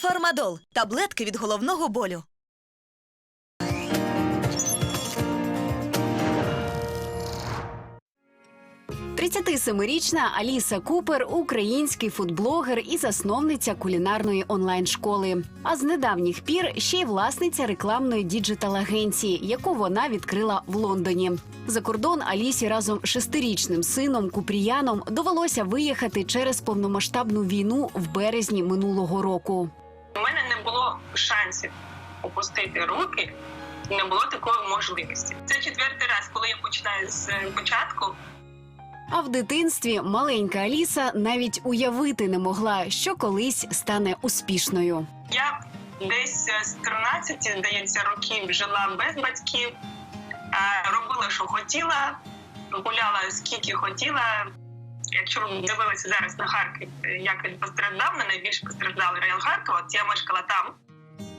Фармадол таблетки від головного болю. – 37-річна Аліса Купер український фудблогер і засновниця кулінарної онлайн-школи. А з недавніх пір ще й власниця рекламної діджитал-агенції, яку вона відкрила в Лондоні. За кордон Алісі разом шестирічним сином Купріяном довелося виїхати через повномасштабну війну в березні минулого року. У мене не було шансів опустити руки, не було такої можливості. Це четвертий раз, коли я починаю з е, початку. А в дитинстві маленька Аліса навіть уявити не могла, що колись стане успішною. Я десь е, з 13, здається, років жила без батьків, робила, що хотіла, гуляла скільки хотіла. Якщо ви дивилися зараз на Харків, е, як він постраждав, на найбільш постраждалий район Харкова, я мешкала там.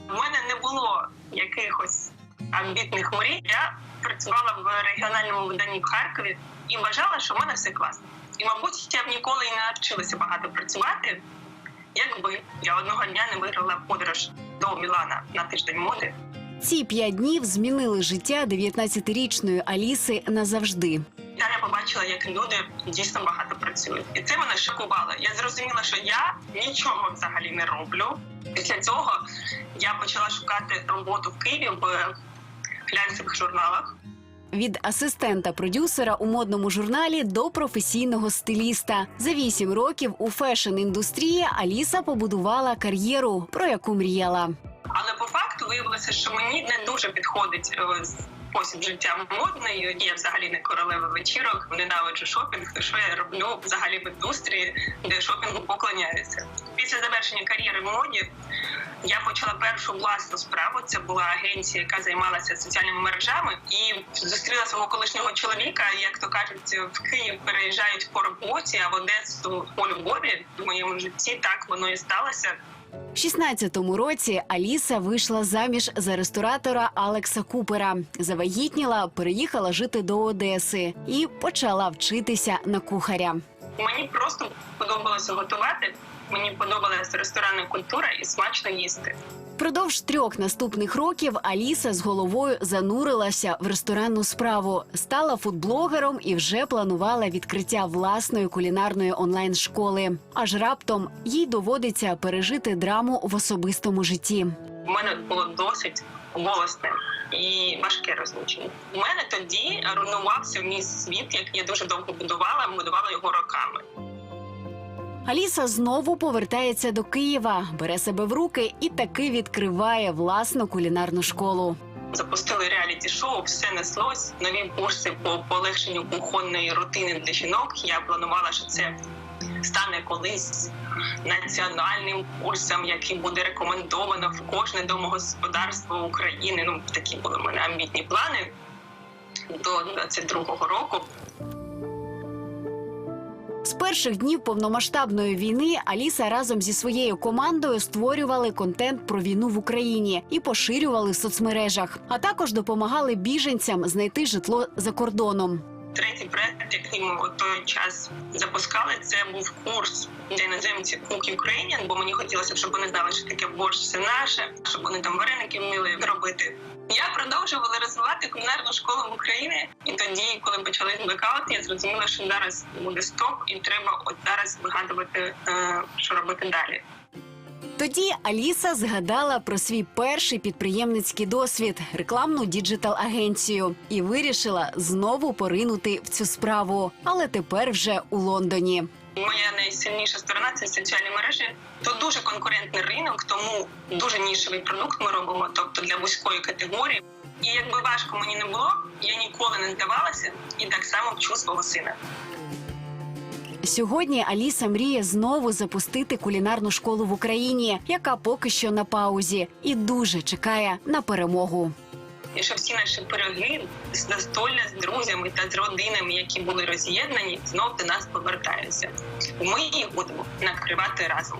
У мене не було якихось амбітних мрій. Я працювала в регіональному виданні в Харкові і вважала, що в мене все класно. І, мабуть, я б ніколи і не навчилася багато працювати, якби я одного дня не виграла подорож до Мілана на тиждень моди. Ці п'ять днів змінили життя 19-річної Аліси назавжди. Побачила, як люди дійсно багато працюють, і це мене шокувало. Я зрозуміла, що я нічого взагалі не роблю. Після цього я почала шукати роботу в Києві в глянцевих журналах. Від асистента продюсера у модному журналі до професійного стиліста. За вісім років у фешн-індустрії Аліса побудувала кар'єру, про яку мріяла. Але по факту виявилося, що мені не дуже підходить е, спосіб життя модний. Я взагалі не королева вечірок, ненавиджу шопінг. То що я роблю взагалі в індустрії, де шопінгу поклоняюся. Після завершення кар'єри в моді я почала першу власну справу. Це була агенція, яка займалася соціальними мережами, і зустріла свого колишнього чоловіка. Як то кажуть, в Київ переїжджають по роботі, а в Одесу по любові в моєму житті так воно і сталося. В 16-му році Аліса вийшла заміж за ресторатора Алекса Купера. Завагітніла, переїхала жити до Одеси і почала вчитися на кухаря. Мені просто подобалося готувати. Мені подобалася ресторанна культура і смачно їсти. Впродовж трьох наступних років Аліса з головою занурилася в ресторанну справу, стала фудблогером і вже планувала відкриття власної кулінарної онлайн-школи. Аж раптом їй доводиться пережити драму в особистому житті. У мене було досить голосне і важке розлучення. У мене тоді руйнувався мій світ, який я дуже довго будувала, будувала його роками. Аліса знову повертається до Києва, бере себе в руки і таки відкриває власну кулінарну школу. Запустили реаліті-шоу, все неслось. Нові курси по полегшенню кухонної рутини для жінок. Я планувала, що це стане колись національним курсом, який буде рекомендовано в кожне домогосподарство України. Ну такі були в мене амбітні плани до 22-го року. З перших днів повномасштабної війни Аліса разом зі своєю командою створювали контент про війну в Україні і поширювали в соцмережах, а також допомагали біженцям знайти житло за кордоном. Третій проект, який ми у той час запускали, це був курс для іноземців Cook Ukrainian, бо мені хотілося, щоб вони знали, що таке борщ це наше, щоб вони там вареники вміли робити. Я продовжувала розвивати кулінарну школу в Україні, і тоді, коли почали блекаут, я зрозуміла, що зараз буде стоп, і треба от зараз вигадувати, е, що робити далі. Тоді Аліса згадала про свій перший підприємницький досвід рекламну діджитал-агенцію і вирішила знову поринути в цю справу, але тепер вже у Лондоні. Моя найсильніша сторона це соціальні мережі. Тут дуже конкурентний ринок, тому дуже нішевий продукт ми робимо, тобто для вузької категорії. І якби важко мені не було, я ніколи не здавалася і так само вчу свого сина. Сьогодні Аліса мріє знову запустити кулінарну школу в Україні, яка поки що на паузі, і дуже чекає на перемогу. І що всі наші пироги з застолля з друзями та з родинами, які були роз'єднані, знов до нас повертаються. Ми їх будемо накривати разом.